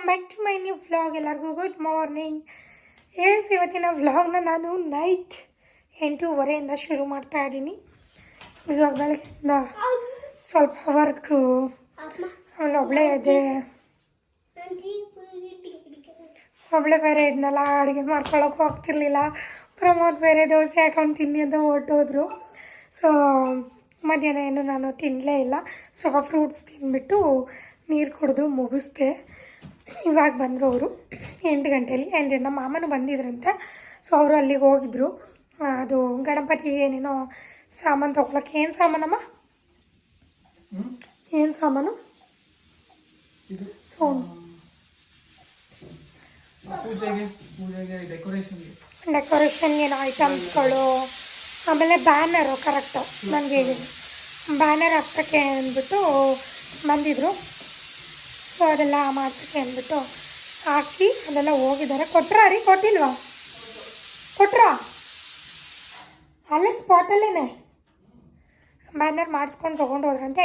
Welcome back to my new vlog ಎಲ್ಲರಿಗೂ good morning yes ಇವತ್ತಿನ ವ್ಲಾಗ್ನ ನಾನು ನೈಟ್ ಎಂಟೂವರೆಯಿಂದ ಶುರು ಮಾಡ್ತಾ ಇದ್ದೀನಿ. ಬಿಕಾಸ್ ಬೆಳಗ್ಗೆಯಿಂದ ಸ್ವಲ್ಪ ವರ್ಕು ಆಮೇಲೆ ಒಬ್ಬಳೇ ಇದೆ ಒಬ್ಬಳೆ ಬೇರೆ ಇದ್ನಲ್ಲ, ಅಡುಗೆ ಮಾಡ್ಕೊಳ್ಳೋಕ್ಕೂ ಹೋಗ್ತಿರ್ಲಿಲ್ಲ. ಪ್ರಮೋದ್ ಬೇರೆ ದೋಸೆ ಹಾಕೊಂಡು ತಿನ್ನಿ ಅಂತ ಹೊರಟೋದ್ರು. ಸೊ ಮಧ್ಯಾಹ್ನ ಏನು ನಾನು ತಿನ್ನಲೇ ಇಲ್ಲ. ಸ್ವಲ್ಪ ಫ್ರೂಟ್ಸ್ ತಿನ್ಬಿಟ್ಟು ನೀರು ಕುಡಿದು ಮುಗಿಸ್ದೆ. ಇವಾಗ ಬಂದರು ಅವರು. ಎಂಟು ಗಂಟೆಯಲ್ಲಿ ಆ್ಯಂಡ್ ನಮ್ಮ ಮಾಮನು ಬಂದಿದ್ರಂತೆ. ಸೊ ಅವರು ಅಲ್ಲಿಗೆ ಹೋಗಿದ್ರು. ಅದು ಗಣಪತಿ ಏನೇನೋ ಸಾಮಾನು ತೊಗೊಳಕ್ಕೆ. ಏನು ಸಾಮಾನಮ್ಮ? ಏನು ಸಾಮಾನು? ಸೊ ಪೂಜೆಗೆ ಪೂಜೆಗೆ ಡೆಕೋರೇಷನ್ಗೆ ಡೆಕೋರೇಷನ್ ಏನೋ ಐಟಮ್ಸ್ಗಳು ಆಮೇಲೆ ಬ್ಯಾನರು ಕರೆಕ್ಟು ನನಗೆ ಬ್ಯಾನರ್ ಹಾಕ್ಸೋಕ್ಕೆ ಅಂದ್ಬಿಟ್ಟು ಬಂದಿದ್ರು. ಸೊ ಅದೆಲ್ಲ ಮಾಡ್ತೀವಿ ಅಂದ್ಬಿಟ್ಟು ಹಾಕಿ ಅದೆಲ್ಲ ಹೋಗಿದ್ದಾರೆ. ಕೊಟ್ರಾ ರೀ? ಕೊಟ್ಟಿಲ್ವಾ? ಕೊಟ್ರಾ? ಅಲ್ಲೇ ಸ್ಪಾಟಲ್ಲೇ ಬ್ಯಾನರ್ ಮಾಡಿಸ್ಕೊಂಡು ತೊಗೊಂಡು ಹೋದ್ರಂತೆ.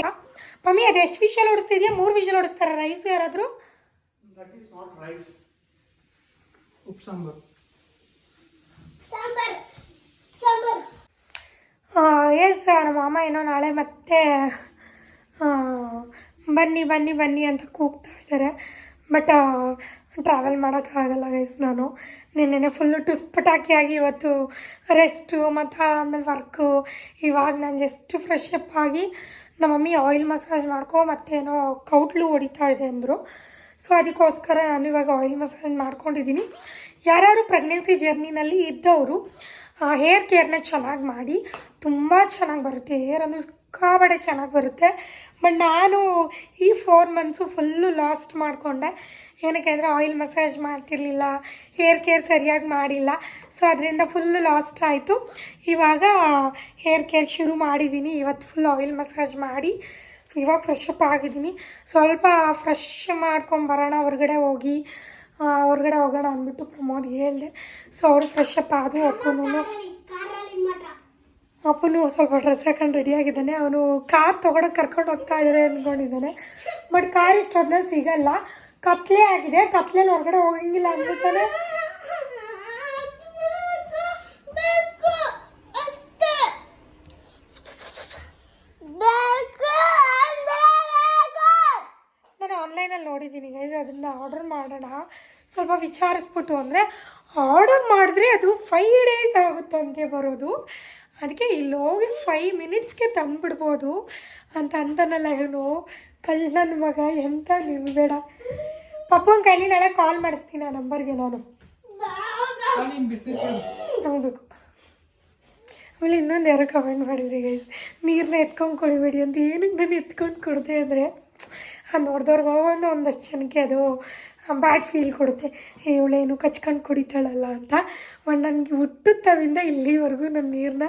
ಮಮ್ಮಿ ಅದು ಎಷ್ಟು ವಿಷಲ್ ಓಡಿಸ್ತಿದ್ಯಾ? ಮೂರು ವಿಷಲ್ ಓಡಿಸ್ತಾರೆ? ರೈಸು ಯಾರಾದರೂ? ಎಸ್ ನಮ್ಮ ಮಾಮ ಏನೋ ನಾಳೆ ಮತ್ತೆ ಆ, ಬನ್ನಿ ಬನ್ನಿ ಬನ್ನಿ ಅಂತ ಕೂಗ್ತಾ ಇದ್ದಾರೆ. ಬಟ್ ಟ್ರಾವೆಲ್ ಮಾಡೋಕ್ಕಾಗಲ್ಲ ಗೈಸ್ ನಾನು. ನಿನ್ನೆ ಫುಲ್ಲು ಟುಸ್ ಪಟಾಕಿಯಾಗಿ ಇವತ್ತು ರೆಸ್ಟು ಮತ್ತು ಆಮೇಲೆ ವರ್ಕು ಇವಾಗ ನಾನು ಜಸ್ಟ್ ಫ್ರೆಶ್ ಅಪ್ ಆಗಿ ನಮ್ಮ ಮಮ್ಮಿ ಆಯಿಲ್ ಮಸಾಜ್ ಮಾಡ್ಕೊ ಮತ್ತೇನೋ ಕೌಟ್ಲು ಹೊಡಿತಾ ಇದೆ ಅಂದರು. ಸೊ ಅದಕ್ಕೋಸ್ಕರ ನಾನು ಇವಾಗ ಆಯಿಲ್ ಮಸಾಜ್ ಮಾಡ್ಕೊಂಡಿದ್ದೀನಿ. ಯಾರ್ಯಾರು ಪ್ರೆಗ್ನೆನ್ಸಿ ಜರ್ನಿನಲ್ಲಿ ಇದ್ದವರು ಹೇರ್ ಕೇರ್ನ ಚೆನ್ನಾಗಿ ಮಾಡಿ, ತುಂಬ ಚೆನ್ನಾಗಿ ಬರುತ್ತೆ. ಹೇರ್ ಅಂದರೆ ಸಿಕ್ಕಾಬಡೆ ಚೆನ್ನಾಗಿ ಬರುತ್ತೆ. ಬಟ್ ನಾನು ಈ ಫೋರ್ ಮಂತ್ಸು ಫುಲ್ಲು ಲಾಸ್ಟ್ ಮಾಡಿಕೊಂಡೆ. ಏನಕ್ಕೆ ಅಂದರೆ ಆಯಿಲ್ ಮಸಾಜ್ ಮಾಡ್ತಿರ್ಲಿಲ್ಲ ಹೇರ್ ಕೇರ್ ಸರಿಯಾಗಿ ಮಾಡಿಲ್ಲ. ಸೊ ಅದರಿಂದ ಫುಲ್ಲು ಲಾಸ್ಟ್ ಆಯಿತು. ಇವಾಗ ಹೇರ್ ಕೇರ್ ಶುರು ಮಾಡಿದ್ದೀನಿ ಇವತ್ತು ಫುಲ್ ಆಯಿಲ್ ಮಸಾಜ್ ಮಾಡಿ ಇವಾಗ ಫ್ರೆಶ್ ಅಪ್ ಆಗಿದ್ದೀನಿ ಸ್ವಲ್ಪ ಫ್ರೆಶ್ ಮಾಡ್ಕೊಂಬರೋಣ ಹೊರಗಡೆ ಹೋಗಿ ಹೊರಗಡೆ ಹೋಗೋಣ ಅಂದ್ಬಿಟ್ಟು ಪ್ರಮೋದ್ ಹೇಳಿದೆ. ಸೊ ಅವರು ಫ್ರೆಶ್ ಅಪ್ ಆದರೂ ಅಪ್ಪನೂ ಅಪ್ಪನು ಸ್ವಲ್ಪ ಡ್ರೆಸ್ ಹಾಕೊಂಡು ರೆಡಿ ಆಗಿದ್ದಾನೆ. ಅವನು ಕಾರ್ ತೊಗೊಳಕ್ಕೆ ಕರ್ಕೊಂಡು ಹೋಗ್ತಾ ಇದ್ದಾರೆ ಅಂದ್ಕೊಂಡಿದ್ದಾನೆ ಬಟ್ ಕಾರ್ ಇಷ್ಟೊದ್ನಲ್ಲಿ ಸಿಗಲ್ಲ. ಕತ್ಲೆ ಆಗಿದೆ. ಕತ್ಲೆಯಲ್ಲಿ ಹೊರಗಡೆ ಹೋಗಂಗಿಲ್ಲ ಅಂದ್ಬಿಟ್ಟಾನೆ. ನಾನು ಆನ್ಲೈನಲ್ಲಿ ನೋಡಿದ್ದೀನಿ ಗೈಸ್ ಅದನ್ನು ಆರ್ಡರ್ ಮಾಡೋಣ. ಸ್ವಲ್ಪ ವಿಚಾರಿಸ್ಬಿಟ್ಟು ಅಂದರೆ ಆರ್ಡರ್ ಮಾಡಿದ್ರೆ ಅದು ಫೈವ್ ಡೇಸ್ ಆಗುತ್ತಂತೆ ಬರೋದು. ಅದಕ್ಕೆ ಇಲ್ಲಿ ಹೋಗಿ ಫೈವ್ ಮಿನಿಟ್ಸ್ಗೆ ತಂದುಬಿಡ್ಬೋದು ಅಂತ ಅಂತಾನಲ್ಲ ಇವನು. ಕಳ್ಳನ ಮಗ ಎಂತ ನೀವು ಬೇಡ. ಪಪ್ಪನ ಕೈಲಿ ನಾಳೆ ಕಾಲ್ ಮಾಡಿಸ್ತೀನಿ ಆ ನಂಬರ್ಗೆ ನಾನು. ತಗೋಬೇಕು ಆಮೇಲೆ ಇನ್ನೊಂದು ಯಾರೋ ಕಮೆಂಟ್ ಮಾಡಿದ್ರಿ ಗೈಸ್ ನೀರನ್ನ ಎತ್ಕೊಂಡು ಕುಡಿಬೇಡಿ ಅಂತ ಏನಕ್ಕೆ ನಾನು ಎತ್ಕೊಂಡು ಕುಡಿದೆ ಅಂದರೆ? ಆ ನೋಡ್ದವ್ರಿಗೆ ಒಂದು ಒಂದಷ್ಟು ಜನಕ್ಕೆ ಅದು ಬ್ಯಾಡ್ ಫೀಲ್ ಕೊಡುತ್ತೆ. ಇವಳೇನು ಕಚ್ಕೊಂಡು ಕುಡಿತಾಳಲ್ಲ ಅಂತ? ಬಟ್ ನನಗೆ ಹುಟ್ಟುತ್ತವಿಂದ ಇಲ್ಲಿವರೆಗೂ ನಾನು ನೀರನ್ನ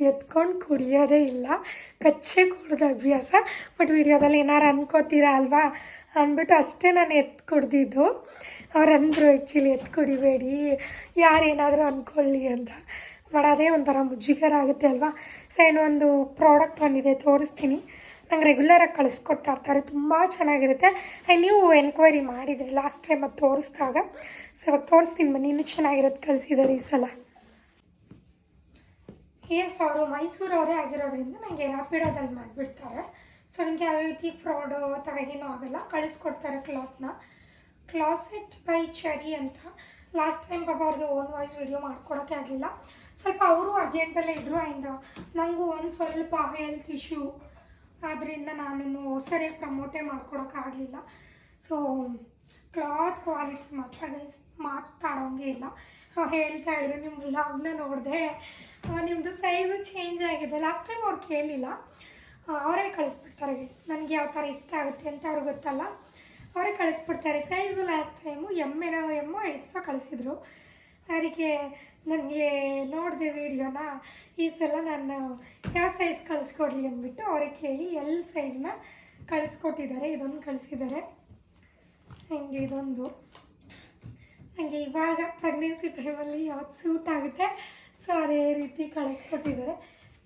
ಎತ್ಕೊಂಡು ಕುಡಿಯೋದೇ ಇಲ್ಲ. ಕಚ್ಚೆ ಕುಡ್ದು ಅಭ್ಯಾಸ. ಬಟ್ ವಿಡಿಯೋದಲ್ಲಿ ಏನಾರು ಅನ್ಕೋತೀರಾ ಅಲ್ವಾ? ಅಂದ್ಬಿಟ್ಟು ಅಷ್ಟೇ ನಾನು ಎತ್ತು ಕುಡ್ದಿದ್ದು. ಅವ್ರು ಅಂದರು ಆ್ಯಕ್ಚುಲಿ ಎತ್ತು ಕುಡಿಬೇಡಿ. ಯಾರೇನಾದರೂ ಅಂದ್ಕೊಳ್ಳಿ ಅಂತ. ಬಟ್ ಅದೇ ಒಂಥರ ಮುಜುಗರ ಆಗುತ್ತೆ ಅಲ್ವಾ? ಸೈಡ್ ಒಂದು ಪ್ರಾಡಕ್ಟ್ ಬಂದಿದೆ, ತೋರಿಸ್ತೀನಿ. ನಂಗೆ ರೆಗ್ಯುಲರಾಗಿ ಕಳಿಸ್ಕೊಡ್ತಾ ಇರ್ತಾರೆ, ತುಂಬ ಚೆನ್ನಾಗಿರುತ್ತೆ. ಆ್ಯಂಡ್ ನೀವು ಎನ್ಕ್ವೈರಿ ಮಾಡಿದ್ರಿ ಲಾಸ್ಟ್ ಟೈಮ್ ಅದು ತೋರಿಸಿದಾಗ ಸೊ ಇವಾಗ ತೋರಿಸ್ತೀನಿ ಬನ್ನಿ, ಇನ್ನೂ ಚೆನ್ನಾಗಿರೋದು ಕಳಿಸಿದ್ದಾರೆ ಈ ಸಲ. ಎಸ್ ಅವರು ಮೈಸೂರವರೇ ಆಗಿರೋದ್ರಿಂದ ನನಗೆ ರ್ಯಾಪಿಡೋದಲ್ಲಿ ಮಾಡಿಬಿಡ್ತಾರೆ. ಸೊ ನನಗೆ ಯಾವ ರೀತಿ ಫ್ರಾಡು ಥರ ಏನೂ ಆಗೋಲ್ಲ, ಕಳಿಸ್ಕೊಡ್ತಾರೆ ಕ್ಲಾತ್ನ ಕ್ಲಾಸೆಟ್ ಬೈ ಚರಿ ಅಂತ. ಲಾಸ್ಟ್ ಟೈಮ್ ಪಾಪ ಅವ್ರಿಗೆ ಓನ್ ವಾಯ್ಸ್ ವಿಡಿಯೋ ಮಾಡ್ಕೊಡೋಕ್ಕೆ ಆಗಲಿಲ್ಲ. ಸ್ವಲ್ಪ ಅವರು ಅರ್ಜೆಂಟಲ್ಲೇ ಇದ್ದರು ಆ್ಯಂಡ್ ನನಗೂ ಒಂದು ಸ್ವಲ್ಪ ಹೆಲ್ತ್ ಇಶ್ಯೂ ಆದ್ದರಿಂದ ನಾನು ಸರಿಯಾಗಿ ಪ್ರಮೋಟೇ ಮಾಡ್ಕೊಡೋಕ್ಕಾಗಲಿಲ್ಲ ಸೊ ಕ್ಲಾತ್ ಕ್ವಾಲಿಟಿ ಮಾತ್ರ ಗೈಸ್ ಮಾತಾಡೋಂಗೆ ಇಲ್ಲ. ಹೇಳ್ತಾ ಇದ್ರು ನಿಮ್ಮ ವ್ಲಾಗ್ನ ನೋಡಿದೆ. ನಿಮ್ಮದು ಸೈಜು ಚೇಂಜ್ ಆಗಿದೆ. ಲಾಸ್ಟ್ ಟೈಮ್ ಅವ್ರು ಕೇಳಿಲ್ಲ. ಅವರೇ ಕಳಿಸ್ಬಿಡ್ತಾರೆ ಗೈಸ್ ನನಗೆ ಯಾವ ಥರ ಇಷ್ಟ ಆಗುತ್ತೆ ಅಂತ ಅವ್ರಿಗೆ ಗೊತ್ತಲ್ಲ. ಅವರೇ ಕಳಿಸ್ಬಿಡ್ತಾರೆ. ಸೈಜು ಲಾಸ್ಟ್ ಟೈಮು ಎಂ ಏನೋ ಎಮ್ಮೋ ಎಸ್ಸೋ ಕಳಿಸಿದ್ರು. ಅದಕ್ಕೆ ನನಗೆ ನೋಡಿದೆ ವೀಡಿಯೋನ, ಈ ಸಲ ನಾನು ಯಾವ ಸೈಜ್ ಕಳಿಸ್ಕೊಡ್ಲಿ ಅಂದ್ಬಿಟ್ಟು ಅವ್ರಿಗೆ ಕೇಳಿ ಎಲ್ ಸೈಜ್ನ ಕಳಿಸ್ಕೊಟ್ಟಿದ್ದಾರೆ, ಇದೊಂದು ಕಳಿಸಿದ್ದಾರೆ. ನನಗೆ ಇದೊಂದು. ನನಗೆ ಇವಾಗ ಪ್ರೆಗ್ನೆನ್ಸಿ ಟೈಮಲ್ಲಿ ಯಾವತ್ತು ಸೂಟ್ ಆಗುತ್ತೆ ಸೊ ಅದೇ ರೀತಿ ಕಳಿಸ್ಕೊಟ್ಟಿದ್ದಾರೆ.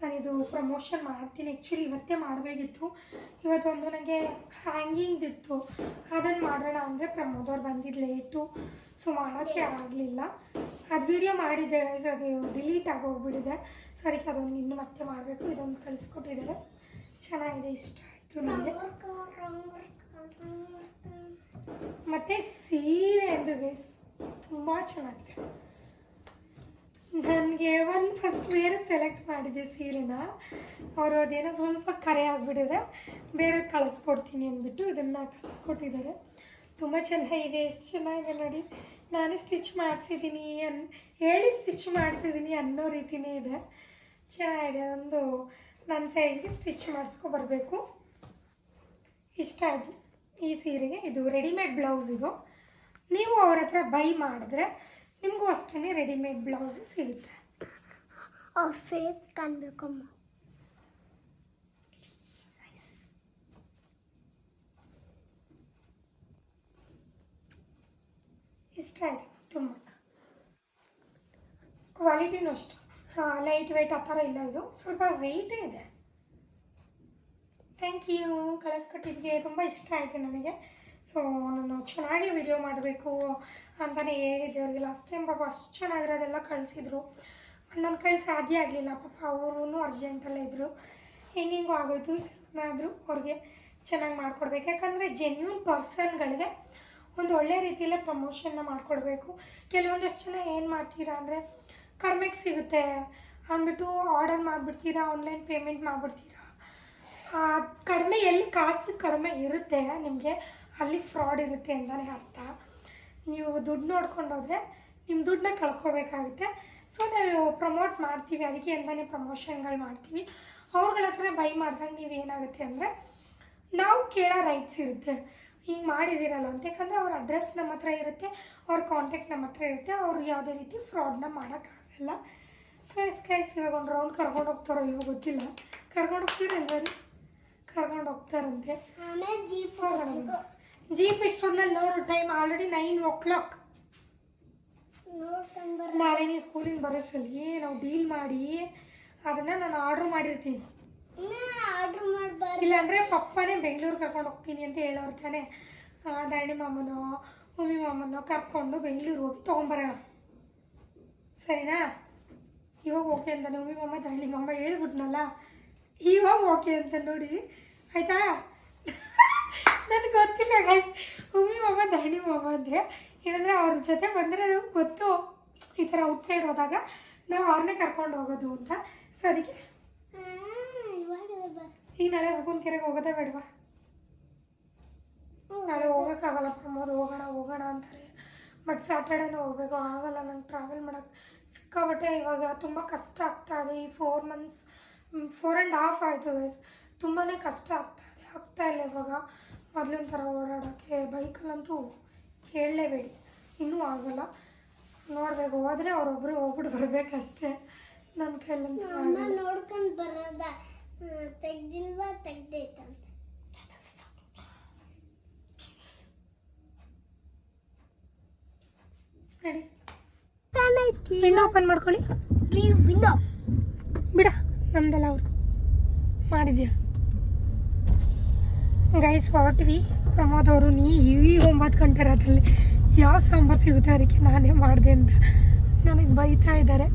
ನಾನಿದು ಪ್ರಮೋಷನ್ ಮಾಡ್ತೀನಿ. ಆ್ಯಕ್ಚುಲಿ ಇವತ್ತೇ ಮಾಡಬೇಕಿತ್ತು. ಇವತ್ತೊಂದು ನನಗೆ ಹ್ಯಾಂಗಿಂಗ್ದಿತ್ತು ಅದನ್ನು ಮಾಡೋಣ ಅಂದರೆ ಪ್ರಮೋದವ್ರು ಬಂದಿದ್ದು ಲೇಟು ಸೊ ಮಾಡೋಕ್ಕೆ ಆಗಲಿಲ್ಲ. ಅದು ವಿಡಿಯೋ ಮಾಡಿದ್ದೆ ಸೊ ಅದು ಡಿಲೀಟ್ ಆಗೋಗ್ಬಿಟ್ಟಿದೆ. ಸೊ ಅದಕ್ಕೆ ಅದೊಂದು ಇನ್ನು ಮತ್ತೆ ಮಾಡಬೇಕು, ಇದೊಂದು ಕಳಿಸ್ಕೊಟ್ಟಿದ್ದಾರೆ. ಚೆನ್ನಾಗಿದೆ, ಇಷ್ಟ ಆಯಿತು ನನಗೆ ಮತ್ತು ಸೀರೆ ಎಂದು ಗೈಸ್ ತುಂಬ ಚೆನ್ನಾಗಿದೆ. ನನಗೆ ಒಂದು ಫಸ್ಟ್ ಬೇರೆ ಸೆಲೆಕ್ಟ್ ಮಾಡಿದ್ದೆ ಸೀರೆನ. ಅವರು ಅದೇನೋ ಸ್ವಲ್ಪ ಕರೆ ಆಗಿಬಿಟ್ಟಿದೆ. ಬೇರೆ ಕಳಿಸ್ಕೊಡ್ತೀನಿ ಅಂದ್ಬಿಟ್ಟು ಇದನ್ನು ಕಳಿಸ್ಕೊಟ್ಟಿದ್ದಾರೆ. ತುಂಬ ಚೆನ್ನಾಗಿದೆ ಎಷ್ಟು ಚೆನ್ನಾಗಿದೆ ನೋಡಿ. ನಾನು ಸ್ಟಿಚ್ ಮಾಡಿಸಿದ್ದೀನಿ ಅನ್, ಹೇಳಿ ಸ್ಟಿಚ್ ಮಾಡಿಸಿದ್ದೀನಿ ಅನ್ನೋ ರೀತಿಯೇ ಇದೆ. ಚೆನ್ನಾಗಿದೆ, ಒಂದು ನನ್ನ ಸೈಜ್ಗೆ ಸ್ಟಿಚ್ ಮಾಡಿಸ್ಕೊ ಬರಬೇಕು. ಇಷ್ಟ ಆಯಿತು ಈ ಸೀರೆಗೆ. ಇದು ರೆಡಿಮೇಡ್ ಬ್ಲೌಸ್ ಇದು. ನೀವು ಅವ್ರ ಹತ್ರ ಬೈ ಮಾಡಿದ್ರೆ ನಿಮಗೂ ಅಷ್ಟೇ ರೆಡಿಮೇಡ್ ಬ್ಲೌಸ್ ಸಿಗುತ್ತೆ. ಫೇಸ್ ಕಾಣ್ಬೇಕಮ್ಮ ಇಷ್ಟ ಆಯಿತು, ತುಂಬ. ಕ್ವಾಲಿಟಿನೂ ಅಷ್ಟು. ಲೈಟ್ ವೆಯ್ಟ್ ಆ ಥರ ಇಲ್ಲ ಇದು. ಸ್ವಲ್ಪ ವೆಯ್ಟೇ ಇದೆ. ಥ್ಯಾಂಕ್ ಯು ಕಳಿಸ್ಕೊಟ್ಟಿದ್ದಕ್ಕೆ ತುಂಬ ಇಷ್ಟ ಆಯಿತು ನನಗೆ. ಸೊ ನಾನು ಚೆನ್ನಾಗಿ ವಿಡಿಯೋ ಮಾಡಬೇಕು ಅಂತಲೇ ಹೇಳಿದ್ದೆ ಅವ್ರಿಗೆ. ಲಾಸ್ಟ್ ಟೈಮ್ ಪಾಪ ಅಷ್ಟು ಚೆನ್ನಾಗಿರೋದೆಲ್ಲ ಕಳಿಸಿದ್ರು. ನನ್ನ ಕೈಲಿ ಸಾಧ್ಯ ಆಗಲಿಲ್ಲ. ಪಾಪ ಅವರು ಅರ್ಜೆಂಟಲ್ಲೇ ಇದ್ದರು ಹೆಂಗೆಂಗೋ ಆಗೋಯ್ತು. ಏನಾದರೂ ಅವ್ರಿಗೆ ಚೆನ್ನಾಗಿ ಮಾಡಿಕೊಡ್ಬೇಕು. ಯಾಕಂದರೆ ಜೆನ್ಯೂನ್ ಪರ್ಸನ್ಗಳಿಗೆ ಒಂದು ಒಳ್ಳೆ ರೀತಿಯಲ್ಲೇ ಪ್ರಮೋಷನ್ನ ಮಾಡಿಕೊಡ್ಬೇಕು. ಕೆಲವೊಂದಷ್ಟು ಜನ ಏನು ಮಾಡ್ತೀರಾ ಅಂದರೆ ಕಡಿಮೆಗೆ ಸಿಗುತ್ತೆ ಅಂದ್ಬಿಟ್ಟು ಆರ್ಡರ್ ಮಾಡಿಬಿಡ್ತೀರಾ ಆನ್ಲೈನ್ ಪೇಮೆಂಟ್ ಮಾಡಿಬಿಡ್ತೀರಾ. ಕಡಿಮೆ ಎಲ್ಲಿ ಕಾಸು ಕಡಿಮೆ ಇರುತ್ತೆ ನಿಮಗೆ ಅಲ್ಲಿ ಫ್ರಾಡ್ ಇರುತ್ತೆ ಅಂತಲೇ ಅರ್ಥ. ನೀವು ದುಡ್ಡು ನೋಡ್ಕೊಂಡೋದ್ರೆ ನಿಮ್ಮ ದುಡ್ಡನ್ನ ಕಳ್ಕೊಬೇಕಾಗುತ್ತೆ. ಸೊ ನಾವು ಪ್ರಮೋಟ್ ಮಾಡ್ತೀವಿ, ಅದಕ್ಕೆ ಅಂತಲೇ ಪ್ರಮೋಷನ್ಗಳು ಮಾಡ್ತೀವಿ. ಅವ್ರಗಳ ಹತ್ರ ಬೈ ಮಾಡಿದಾಗ ನೀವೇನಾಗುತ್ತೆ ಅಂದರೆ ನಾವು ಕೇಳೋ ರೈಟ್ಸ್ ಇರುತ್ತೆ. ಹಿಂಗೆ ಮಾಡಿದ್ದೀರಲ್ಲ ಅಂತ. ಯಾಕಂದರೆ ಅವ್ರ ಅಡ್ರೆಸ್ ನಮ್ಮ ಹತ್ರ ಇರುತ್ತೆ ಅವ್ರ ಕಾಂಟ್ಯಾಕ್ಟ್ ನಮ್ಮ ಹತ್ರ ಇರುತ್ತೆ ಅವ್ರು ಯಾವುದೇ ರೀತಿ ಫ್ರಾಡ್ನ ಮಾಡೋಕ್ಕಾಗಲ್ಲ. ಸೊ ಸ್ಕೈಸ್ ಇವಾಗ ಒಂದು ರೌಂಡ್ ಕರ್ಕೊಂಡು ಹೋಗ್ತಾರೋ ಇಲ್ವೋ ಗೊತ್ತಿಲ್ಲ. ಕರ್ಕೊಂಡು ಹೋಗ್ತೀರಲ್ವ ಕರ್ಕೊಂಡು ಹೋಗ್ತಾರಂತೆ. ಆಮೇಲೆ ಜೀಪ್ ಜೀಪ್ ಇಷ್ಟೊಂದಲ್ಲಿ ನೋಡು time already nine o'clock ನಾಳೆ ನೀವು ಸ್ಕೂಲಿಂದ ಬರೋಷ್ಟರಲ್ಲಿ ನಾವು ಡೀಲ್ ಮಾಡಿ ಅದನ್ನು ನಾನು ಆರ್ಡ್ರ್ ಮಾಡಿರ್ತೀನಿ. ಇಲ್ಲಾಂದರೆ ಪಪ್ಪನೇ ಬೆಂಗಳೂರು ಕರ್ಕೊಂಡು ಹೋಗ್ತೀನಿ ಅಂತ ಹೇಳೋರು ತಾನೆ. ದಾಣಿ ಮಾಮನೋ, ಉಮಿ ಮಾಮನೋ ಕರ್ಕೊಂಡು ಬೆಂಗಳೂರು ಹೋಗಿ ತೊಗೊಂಬರೋಣ. ಸರಿನಾ? ಇವಾಗ ಓಕೆ ಅಂತಾನೆ. ಉಮಿ ಮಾಮ ದಾಣಿ ಮಾಮ ಹೇಳ್ಬಿಟ್ನಲ್ಲ. ಇವಾಗ ಓಕೆ ಅಂತ ನೋಡಿ. ಆಯಿತಾ? ನನಗೆ ಗೊತ್ತಿಲ್ಲ ಗೈಸ್ ಉಮಿ ಮಾಮ ದಾಣಿ ಮಾಮ ಅಂದರೆ ಏನಂದರೆ ಅವ್ರ ಜೊತೆ ಬಂದರೆ ನಮ್ಗೆ ಗೊತ್ತು. ಈ ಥರ ಔಟ್ಸೈಡ್ ಹೋದಾಗ ನಾವು ಅವ್ರನ್ನೇ ಕರ್ಕೊಂಡು ಹೋಗೋದು ಅಂತ. ಸೊ ಅದಕ್ಕೆ ಈಗ ನಾಳೆ ಹುಗುನ್ ಕೆರೆಗೆ ಹೋಗೋದೇ ಬೇಡವಾ? ನಾಳೆ ಹೋಗೋಕ್ಕಾಗಲ್ಲ ಪ್ರಮೋದ್. ಹೋಗೋಣ ಹೋಗೋಣ ಅಂತಾರೆ. ಬಟ್ ಸ್ಯಾಟರ್ಡೇನೇ ಹೋಗಬೇಕು. ಆಗಲ್ಲ, ನಂಗೆ ಟ್ರಾವೆಲ್ ಮಾಡೋಕ್ಕೆ ಸಿಕ್ಕಾಬಟ್ಟೆ ಇವಾಗ ತುಂಬ ಕಷ್ಟ ಆಗ್ತಾ ಇದೆ. ಈ four months four and half ಆಯಿತು ಗೈಸ್ ತುಂಬಾ ಕಷ್ಟ ಆಗ್ತಾ ಇದೆ. ಆಗ್ತಾ ಇಲ್ಲ ಇವಾಗ. ಮೊದಲಿನ ಥರ ಓಡಾಡೋಕ್ಕೆ ಬೈಕಲ್ಲಂತೂ ಕೇಳಲೇಬೇಡಿ. ಇನ್ನೂ ಆಗಲ್ಲ. ನೋಡಬೇಕು. ಹೋದರೆ ಅವರೊಬ್ಬರು ಹೋಗ್ಬಿಟ್ಟು ಬರಬೇಕಷ್ಟೇ. ನನ್ನ ಕೈಲಂತೂ ನೋಡ್ಕೊಂಡು ಬರೋದ. ತೆಗ್ದಿಲ್ವಾ ತೆಗ್ದೈತಂತ. ವಿಂಡೋ ಓಪನ್ ಮಾಡ್ಕೊಳ್ಳಿ. ವಿಂಡೋ. ಬಿಡ ನಮ್ದಲ್ಲ ಅವರು. ಮಾಡಿದ್ಯಾ? ಗೈಸ್ ಹೊರಟ್ವಿ ಪ್ರಮೋದ್ ಅವರು ನೀ ಈ ಒಂಬತ್ತು ಗಂಟೆ ರಾತ್ರಿ ಯಾವ ಸಾಂಬಾರು ಸಿಗುತ್ತೆ ಅದಕ್ಕೆ ನಾನೇ ಮಾಡಿದೆ ಅಂತ ನನಗೆ ಬೈತಾ ಇದ್ದಾರೆ.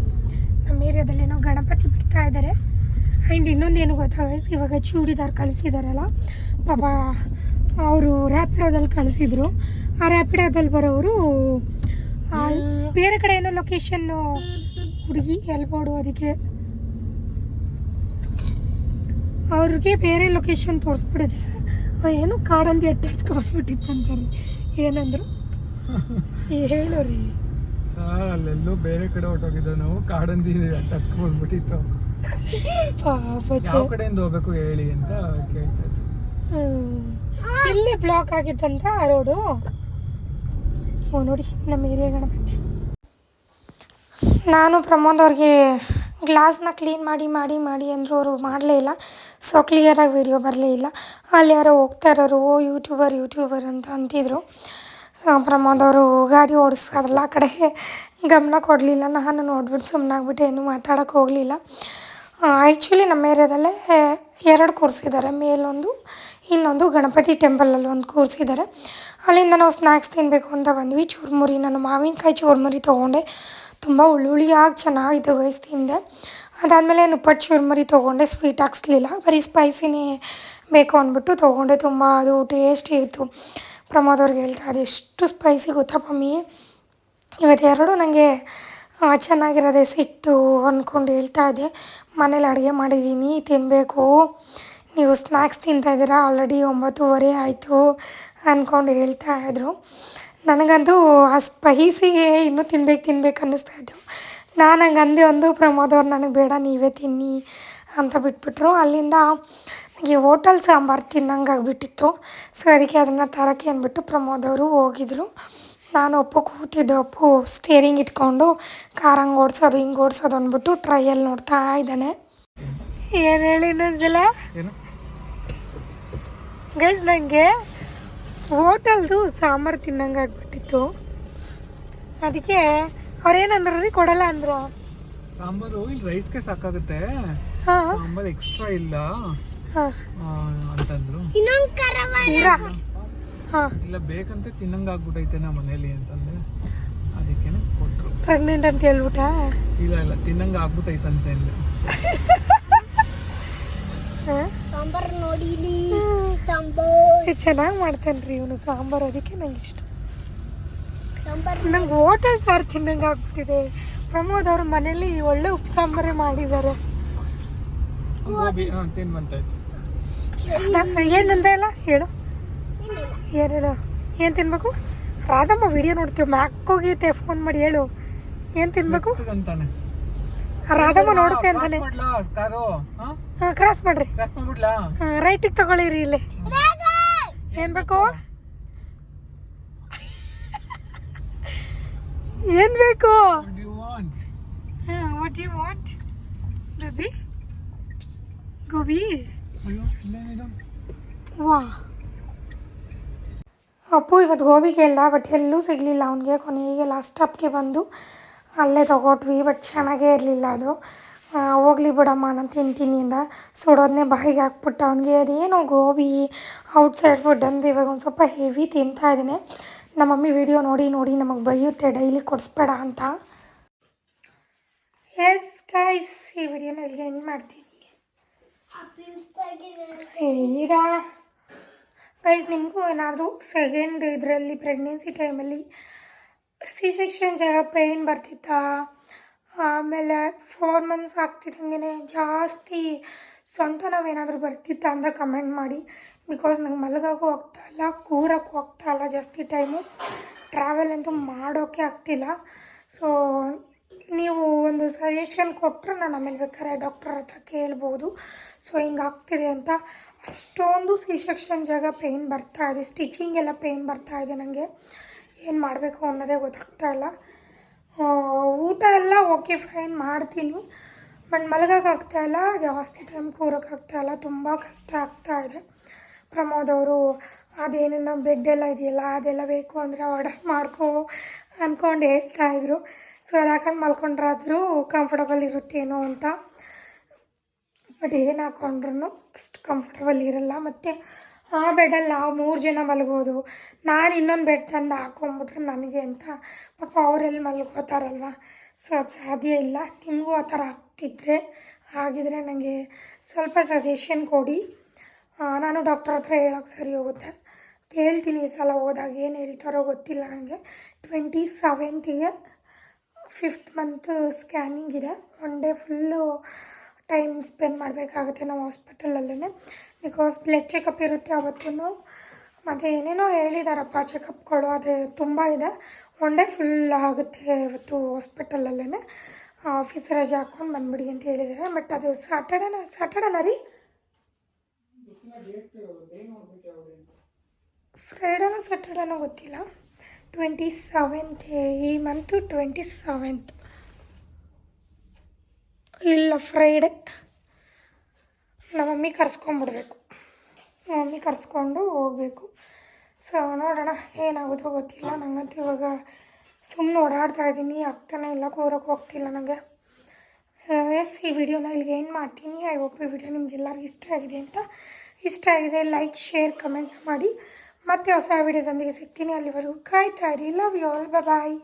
ನಮ್ಮ ಏರಿಯಾದಲ್ಲಿ ಏನೋ ಗಣಪತಿ ಬಿಡ್ತಾ ಇದ್ದಾರೆ. ಆ್ಯಂಡ್ ಇನ್ನೊಂದೇನು ಗೊತ್ತಾ ಗೈಸ್ ಇವಾಗ ಚೂಡಿದಾರ್ ಕಳಿಸಿದಾರಲ್ಲ? ಪಾಪ ಅವರು ರ್ಯಾಪಿಡೋದಲ್ಲಿ ಕಳಿಸಿದ್ರು. ಆ ರ್ಯಾಪಿಡೋದಲ್ಲಿ ಬರೋರು ಬೇರೆ ಕಡೆ ಏನೋ ಲೊಕೇಶನ್ನು ಹುಡುಗಿ ಎಲ್ಬೋಡು ಅದಕ್ಕೆ ಅವ್ರಿಗೆ ಬೇರೆ ಲೊಕೇಶನ್ ತೋರಿಸ್ಬಿಡಿದೆ ಏನು ಕಾಡಲ್ಲಿ ಅಟ್ಟಾಡ್ಸ್ಕೊಂಡ್ಬಿಟ್ಟಿತ್ತಂತಾರೆ ಏನಂದ್ರು? ಹೇಳೋರಿ. ಸರ್ ಅಲ್ಲೆಲ್ಲೂ ಬೇರೆ ಕಡೆ ಹೊಟ್ಟೋಗಿದ್ದ ನಾವು ಕಾಡಂದಿ ಅಟ್ಟಾಸ್ಕೊಂಡ್ಬಿಟ್ಟಿತ್ತು ಪಾಪ ಯಾವ ಕಡೆಯಿಂದ ಹೋಗ್ಬೇಕು ಹೇಳಿ ಅಂತ ಕೇಳ್ತಾ ಇದ್ರು ಇಲ್ಲೇ ಬ್ಲಾಕ್ ಆಗಿತ್ತಂತ ರೋಡು ಓ ನೋಡಿ ನಮ್ಮ ಏರಿಯಾ ಗಣಪತಿ. ನಾನು ಪ್ರಮೋದ್ ಅವ್ರಿಗೆ ಗ್ಲಾಸ್ನ ಕ್ಲೀನ್ ಮಾಡಿ ಮಾಡಿ ಮಾಡಿ ಅಂದರು ಅವರು ಮಾಡಲೇ ಇಲ್ಲ. ಸೊ ಕ್ಲಿಯರಾಗಿ ವಿಡಿಯೋ ಬರಲೇ ಇಲ್ಲ. ಅಲ್ಲಿ ಯಾರೋ ಹೋಗ್ತಾ ಇರೋರು ಓ ಯೂಟ್ಯೂಬರ್ ಯೂಟ್ಯೂಬರ್ ಅಂತ ಅಂತಿದ್ರು. ಸೊ ಪ್ರಮೋದ್ ಅವರು ಗಾಡಿ ಓಡಿಸ್ತಾರಲ್ಲ ಆ ಕಡೆ. ಗಮನ ಕೊಡಲಿಲ್ಲ. ನಾನು ನೋಡ್ಬಿಟ್ಟು ಸುಮ್ಮನಾಗ್ಬಿಟ್ಟು ಏನೂ ಮಾತಾಡೋಕ್ಕೆ ಹೋಗಲಿಲ್ಲ. ಆ್ಯಕ್ಚುಲಿ ನಮ್ಮ ಏರಿಯಾದಲ್ಲೇ ಎರಡು ಕೂರಿಸಿದ್ದಾರೆ ಮೇಲೊಂದು, ಇನ್ನೊಂದು ಗಣಪತಿ ಟೆಂಪಲಲ್ಲಿ ಒಂದು ಕೂರಿಸಿದ್ದಾರೆ ಅಲ್ಲಿಂದ ನಾವು ಸ್ನ್ಯಾಕ್ಸ್ ತಿನ್ನಬೇಕು ಅಂತ ಬಂದ್ವಿ. ಚುರುಮುರಿ, ನಾನು ಮಾವಿನಕಾಯಿ ಚೂರ್ಮುರಿ ತೊಗೊಂಡೆ. ತುಂಬ ಹುಳುಳಿಯಾಗಿ ಚೆನ್ನಾಗಿತ್ತು ಗೈಸ್ ತಿಂದೆ. ಅದಾದಮೇಲೆ ನಿಪ್ಪಟ್ಟು ಚೂರ್ಮುರಿ ತೊಗೊಂಡೆ. ಸ್ವೀಟ್ ಹಾಕ್ಸ್ಲಿಲ್ಲ. ಬರೀ ಸ್ಪೈಸಿನೇ ಬೇಕು ಅಂದ್ಬಿಟ್ಟು ತೊಗೊಂಡೆ. ತುಂಬ ಅದು ಟೇಸ್ಟಿ ಇತ್ತು. ಪ್ರಮೋದವ್ರಿಗೆ ಹೇಳ್ತಾ ಅದೆಷ್ಟು ಸ್ಪೈಸಿ ಗೊತ್ತಾ ಮಮ್ಮಿ. ಇವತ್ತೆರಡು ನನಗೆ ಚೆನ್ನಾಗಿರೋದೇ ಸಿಕ್ತು ಅಂದ್ಕೊಂಡು ಹೇಳ್ತಾ ಇದ್ದೆ. ಮನೇಲಿ ಅಡುಗೆ ಮಾಡಿದ್ದೀನಿ ತಿನ್ನಬೇಕು ನೀವು ಸ್ನ್ಯಾಕ್ಸ್ ತಿಂತಾಯಿದ್ದೀರಾ ಆಲ್ರೆಡಿ ಒಂಬತ್ತುವರೆ ಆಯಿತು ಅಂದ್ಕೊಂಡು ಹೇಳ್ತಾ ಇದ್ರು. ನನಗಂತೂ ಆ ಸ್ಪೈಸಿಗೆ ಇನ್ನೂ ತಿನ್ಬೇಕು ತಿನ್ಬೇಕು ಅನ್ನಿಸ್ತಾ ಇತ್ತು. ನಾನು ಹಂಗೆ ಅಂದೆ ಒಂದು ಪ್ರಮೋದ್ ಅವ್ರು ನನಗೆ ಬೇಡ, ನೀವೇ ತಿನ್ನಿ ಅಂತ ಬಿಟ್ಬಿಟ್ರು. ಅಲ್ಲಿಂದ ನನಗೆ ಹೋಟೆಲ್ ಸಾಂಬಾರು ತಿನ್ನಂಗೆ ಆಗಿಬಿಟ್ಟಿತ್ತು. ಸೊ ಅದಕ್ಕೆ ಅದನ್ನು ತರೋಕ್ಕೆ ಅಂದ್ಬಿಟ್ಟು ಪ್ರಮೋದ್ ಅವರು ಹೋಗಿದ್ರು. ನಾನು ಒಪ್ಪು ಕೂತಿದ್ದೆ ಒಪ್ಪು ಸ್ಟೇರಿಂಗ್ ಇಟ್ಕೊಂಡು ಕಾರ್ ಹಂಗೆ ಓಡಿಸೋದು ಹಿಂಗೆ ಓಡಿಸೋದು ಅಂದ್ಬಿಟ್ಟು ಟ್ರೈಯಲ್ಲಿ ನೋಡ್ತಾ ಇದ್ದಾನೆ. ಏನು ಹೇಳಿ ಇನ್ನೊಂದ್ಸಲ ಏನು? ಗೈಸ್ ನನಗೆ ಹೋಟೆಲ್ದು ಸಾಂಬಾರು ತಿನ್ನಂಗೆ ಆಗ್ಬಿಟ್ಟಿತ್ತು. ಅದಕ್ಕೆ ಅವ್ರೇನಂದ್ರು ರೀ? ಕೊಡಲ್ಲ ಅಂದರು. ಸಾಂಬಾರು ಇಲ್ಲಿ ರೈಸ್ಗೆ ಸಾಕಾಗುತ್ತೆ. ಹಾಂ. ಸಾಂಬಾರು ಎಕ್ಸ್ಟ್ರಾ ಇಲ್ಲ. ಹಾಂ. ಇನ್ನೊಂದು ಅಂತಂದ್ರು ಇನ್ನೊಂದು ಕರವ ಇರಾ ಹಾಂ ಇಲ್ಲ ಬೇಕಂತ ತಿನ್ನಂಗ ಆಗ್ಬಿಟ್ಟೈತೆ ನಮ್ಮ ಮನೇಲಿ ಅಂತಂದ್ರೆ. ಅದಕ್ಕೇನೆ ಕೊಟ್ರು. ಪ್ರೆಗ್ನೆಂಟ್ ಅಂತ ಹೇಳ್ಬಿಟ್ಟ ಇಲ್ಲ ಇಲ್ಲ ತಿನ್ನಂಗ ಆಗ್ಬಿಟ್ಟೈತಂತೆ ಅಂದೆ. ಹಾಂ. ಸಾಂಬಾರ್ ನೋಡಿ ಸಾಂಬಾರ್. ಚೆನ್ನಾಗಿ ಮಾಡ್ತಾನ್ರಿ ಇವನು ಸಾಂಬಾರ್ ಅದಕ್ಕೆ ನಂಗೆ ಇಷ್ಟ. ಸಾಂಬಾರ್ ನಂಗೆ ಹೋಟೆಲ್ ಸಾರು ತಿನ್ನಂಗೆ ಆಗ್ಬಿಟ್ಟಿದೆ. ಪ್ರಮೋದ್ ಅವ್ರ ಮನೇಲಿ ಒಳ್ಳೆ ಉಪ್ಪು ಸಾಂಬಾರೇ ಮಾಡಿದ್ದಾರೆ. ಏನಂದ ಹೇಳು. ಏನು ಹೇಳು ಏನು ತಿನ್ಬೇಕು? ರಾಧಮ್ಮ ವಿಡಿಯೋ ನೋಡ್ತೀವಿ. ಮ್ಯಾಕೋಗೈತೆ ಫೋನ್ ಮಾಡಿ ಹೇಳು. ಏನು ತಿನ್ಬೇಕು? ಅಂತಾನೆ. ರಾಧಮ್ಮ ನೋಡುತ್ತೆ ಅಂತಾನೆ. ಕ್ರಾಸ್ ಮಾಡ್ರಿ. ರೈಟಿಗೆ ತಗೊಳ್ಳಿರಿ ಇಲ್ಲಿ. ಏನು ಬೇಕು? ಏನು ಬೇಕು? What you want gobi. Gobi. ವಾ ಅಪ್ಪು ಇವತ್ತು ಗೋಬಿ ಕೇಳ್ದ ಬಟ್ ಎಲ್ಲೂ ಸಿಗಲಿಲ್ಲ. ಅವನಿಗೆ ಕೊನೆಗೆ ಲಾಸ್ಟ್ ಸ್ಟಾಪ್ಗೆ ಬಂದು ಅಲ್ಲೇ ತೊಗೊಟ್ವಿ ಬಟ್ ಚೆನ್ನಾಗೇ ಇರಲಿಲ್ಲ ಅದು. ಹೋಗ್ಲಿ ಬಿಡಮ್ಮ ನಾನು ತಿಂತೀನಿ ಅಂದ. ಸುಡೋದನ್ನೇ ಬಾಯಿಗೆ ಹಾಕ್ಬಿಟ್ಟು. ಅವನಿಗೆ ಅದೇನೋ ಗೋಬಿ ಔಟ್ಸೈಡ್ ಫುಡ್ ಅಂದರೆ ಇವಾಗ ಒಂದು ಸ್ವಲ್ಪ ಹೆವಿ ತಿಂತಾ ಇದ್ದೀನಿ. ನಮ್ಮ ಮಮ್ಮಿ ವಿಡಿಯೋ ನೋಡಿ ನೋಡಿ ನಮಗೆ ಬೈಯುತ್ತೆ ಡೈಲಿ ಕೊಡಿಸ್ಬೇಡ ಅಂತ. ಎಸ್ ಗೈಸ್ ಈ ವಿಡಿಯೋನ ಇಲ್ಲಿಗೆ ಎಂಡ್ ಮಾಡ್ತೀನಿ. ಈರಾ ಗೈಸ್ ನಿಮಗೂ ಏನಾದರೂ ಸೆಕೆಂಡ್ ಇದರಲ್ಲಿ ಪ್ರೆಗ್ನೆನ್ಸಿ ಟೈಮಲ್ಲಿ ಸಿ ಸೆಕ್ಷನ್ ಜಾಗ ಪೇಯ್ನ್ ಬರ್ತಿತ್ತಾ? ಆಮೇಲೆ ಫೋರ್ ಮಂತ್ಸ್ ಆಗ್ತಿದ್ದಂಗೆ ಜಾಸ್ತಿ ಸೊಂಟ ನಾವೇನಾದರೂ ಬರ್ತಿತ್ತ ಅಂತ ಕಮೆಂಟ್ ಮಾಡಿ. ಬಿಕಾಸ್ ನಂಗೆ ಮಲಗೋಕ್ಕೂ ಆಗ್ತಾ ಇಲ್ಲ, ಕೂರಕ್ಕೂ ಆಗ್ತಾ ಇಲ್ಲ ಜಾಸ್ತಿ ಟೈಮು ಟ್ರಾವೆಲ್ ಅಂತೂ ಮಾಡೋಕ್ಕೆ ಆಗ್ತಿಲ್ಲ. ಸೊ ನೀವು ಒಂದು ಸಜೆಷನ್ ಕೊಟ್ಟರೆ ನಾನು ಆಮೇಲೆ ಬೇಕಾದ್ರೆ ಡಾಕ್ಟರ್ ಹತ್ರ ಕೇಳ್ಬೋದು. ಸೊ ಹಿಂಗಾಗ್ತಿದೆ ಅಂತ. ಅಷ್ಟೊಂದು ಸಿ ಸೆಕ್ಷನ್ ಜಾಗ ಪೇಯ್ನ್ ಬರ್ತಾ ಇದೆ. ಸ್ಟಿಚಿಂಗ್ ಎಲ್ಲ ಪೇಯ್ನ್ ಬರ್ತಾ ಇದೆ ನನಗೆ ಏನು ಮಾಡಬೇಕು ಅನ್ನೋದೇ ಗೊತ್ತಾಗ್ತಾ ಇಲ್ಲ. ಊಟ ಎಲ್ಲ ಓಕೆ ಫೈನ್ ಮಾಡ್ತೀನಿ. ಬಟ್ ಮಲಗೋಕ್ಕಾಗ್ತಾ ಇಲ್ಲ. ಜಾಸ್ತಿ ಟೈಮ್ ಕೂರೋಕ್ಕಾಗ್ತಾ ಇಲ್ಲ. ತುಂಬ ಕಷ್ಟ ಆಗ್ತಾ ಇದೆ. ಪ್ರಮೋದ್ ಅವರು ಅದೇನೇನೋ ಬೆಡ್ ಎಲ್ಲ ಇದೆಯಲ್ಲ, ಅದೆಲ್ಲ ಬೇಕು ಅಂದರೆ ಆರ್ಡರ್ ಮಾಡ್ಕೋ ಅಂದ್ಕೊಂಡು ಹೇಳ್ತಾ ಇದ್ರು. ಸೊ ಅದು ಹಾಕೊಂಡು ಮಲ್ಕೊಂಡ್ರಾದರೂ ಕಂಫರ್ಟಬಲ್ ಇರುತ್ತೇನೋ ಅಂತ. ಬಟ್ ಏನು ಹಾಕೊಂಡ್ರು ಅಷ್ಟು ಕಂಫರ್ಟಬಲ್ ಇರಲ್ಲ. ಮತ್ತು ಆ ಬೆಡಲ್ಲಿ ನಾವು ಮೂರು ಜನ ಮಲಗೋದು. ನಾನು ಇನ್ನೊಂದು ಬೆಡ್ ತಂದು ಹಾಕೊಂಬಿಟ್ರೆ ನನಗೆ ಅಂತ. ಪಾಪ ಅವರೆಲ್ಲಿ ಮಲ್ಕೋತಾರಲ್ವ? ಸೊ ಅದು ಸಾಧ್ಯ ಇಲ್ಲ. ನಿಮಗೂ ಆ ಥರ ಆಗ್ತಿದ್ರೆ, ಆಗಿದ್ರೆ ನನಗೆ ಸ್ವಲ್ಪ ಸಜೆಷನ್ ಕೊಡಿ. ನಾನು ಡಾಕ್ಟರ್ ಹತ್ರ ಹೇಳೋಕ್ಕೆ ಸರಿ ಹೋಗುತ್ತೆ. ಕೇಳ್ತೀನಿ ಈ ಸಲ ಹೋದಾಗ ಏನು ಹೇಳ್ತಾರೋ ಗೊತ್ತಿಲ್ಲ ನನಗೆ ಟ್ವೆಂಟಿ ಸೆವೆಂತಿಗೆ ಫಿಫ್ತ್ ಮಂತ್ ಸ್ಕ್ಯಾನಿಂಗ್ ಇದೆ. One day full time spend ಮಾಡಬೇಕಾಗುತ್ತೆ ನಾವು ಹಾಸ್ಪಿಟಲಲ್ಲೇ ಬಿಕಾಸ್ ಬ್ಲಡ್ ಚೆಕಪ್ ಇರುತ್ತೆ ಅವತ್ತೂ ಮತ್ತು ಏನೇನೋ ಹೇಳಿದಾರಪ್ಪ ಚೆಕಪ್ಗಳು ಅದೇ ತುಂಬ ಇದೆ. ಒನ್ ಡೇ ಫುಲ್ ಆಗುತ್ತೆ ಇವತ್ತು ಹಾಸ್ಪಿಟಲಲ್ಲೇ ಆಫೀಸ್ ರಜೆ ಹಾಕ್ಕೊಂಡು ಬಂದ್ಬಿಡಿ ಅಂತ ಹೇಳಿದ್ದಾರೆ ಬಟ್ ಅದು ಸ್ಯಾಟರ್ಡೇನ ಸ್ಯಾಟರ್ಡೇನ ರೀ? ಫ್ರೈಡೇನೋ ಸ್ಯಾಟರ್ಡೇನೋ ಗೊತ್ತಿಲ್ಲ. ಟ್ವೆಂಟಿ ಸೆವೆಂತ್ ಈ ಮಂತು ಟ್ವೆಂಟಿ ಸೆವೆಂತ್ ಇಲ್ಲ ಫ್ರೈಡೆ ನಮ್ಮ ಮಮ್ಮಿ ಕರ್ಸ್ಕೊಂಬಿಡ್ಬೇಕು ನಮ್ಮ ಮಮ್ಮಿ ಕರ್ಸ್ಕೊಂಡು ಹೋಗಬೇಕು. ಸೊ ನೋಡೋಣ, ಏನಾಗುತ್ತೋ ಗೊತ್ತಿಲ್ಲ. ನನಗಂತೂ ಇವಾಗ ಸುಮ್ಮನೆ ಓಡಾಡ್ತಾ ಇದ್ದೀನಿ. ಆಗ್ತಾನೆ ಇಲ್ಲ, ಕೂರೋಕೆ ಹೋಗ್ತಿಲ್ಲ ನನಗೆ ಎಸ್ ಈ ವಿಡಿಯೋನ ಇಲ್ಲಿಗೆ ಏನು ಮಾಡ್ತೀನಿ. ಐ ಹೋಪ್ ಈ ವಿಡಿಯೋ ನಿಮ್ಗೆಲ್ಲರಿಗೂ ಇಷ್ಟ ಆಗಿದೆ ಅಂತ. ಇಷ್ಟ ಆಗಿದೆ ಲೈಕ್ ಶೇರ್ ಕಮೆಂಟ್ ಮಾಡಿ. ಮತ್ತೆ ಹೊಸ ವಿಡಿಯೋದೊಂದಿಗೆ ಸಿಗ್ತೀನಿ. ಅಲ್ಲಿವರೆಗೂ ಕಾಯ್ತಾ ಇರಿ. Love you all bye